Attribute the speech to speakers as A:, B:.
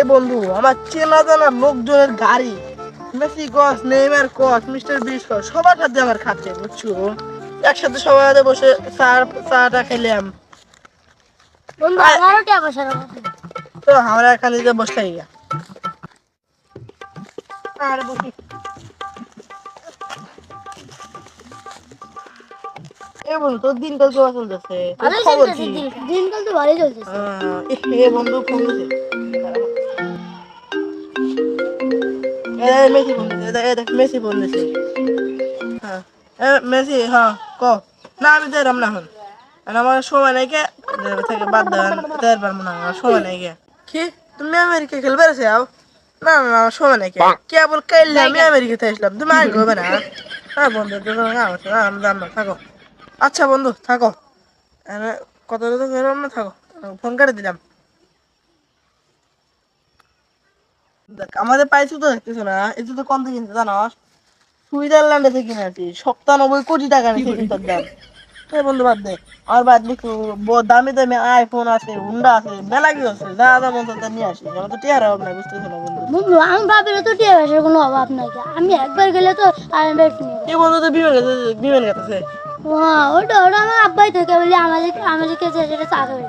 A: এ বন্ধু আমার চেনা জানা লোকজনের গাড়ি। মেসি কস নেইমার কস মিস্টার বিশ কস সবার সাথে আমার খাচ্ছে বুঝছ? একসাথে সবাই হাতে বসে চা চাটা খেলাম। তো আমরা যে বসে গিয়া। আর বসি। এ বন্ধু তোর দিনকাল কেমন চলতেছে?
B: দিনকাল তো ভালোই চলতেছে।
A: এ বন্ধু ফোন দিছে। এ মেসি মেসি ফোন দিছে হ্যাঁ মেসি ক। না আমি তো এরম না হন আর আমার সময় নাই বাদ দেবেন তের পারব না আমার কে? তুমি আমেরিকা খেলবে রেছে আও না না না, আমার সময় নাই কে কেবল কাইলে আমি আমেরিকাতে আসলাম? তুমি আগে হবে না। হ্যাঁ বন্ধু আমি জানলাম থাকো। আচ্ছা বন্ধু থাকো। কত তো বেরোম না থাকো। ফোন করে দিলাম দেখ আমাদের পাইছি তো দেখতেছো না এটা তো কম থেকে কিনতে জানো সুইজারল্যান্ডে থেকে কিনে আছি সপ্তানব্বই কোটি টাকা এটার দাম এই বন্ধু বাদ দে আর বাদ দেখো দামি দামি আইফোন আছে হুন্ডা আছে মেলা কি আছে যা যা মন তা নিয়ে আসি আমার তো টিয়ার হবে না বুঝতেছো না বন্ধু?
B: বন্ধু আমি ভাবিলে তো টাকা পয়সার কোনো অভাব নাই। আমি একবার গেলে তো আরামদায়ক নিয়ে
A: এই বন্ধু তো বিমান গেছে বিমান গেছে।
B: হ্যাঁ ওটা ওটা আমার আব্বাই থেকে বলে আমাদের আমাদের কাছে সেটা চাকরি।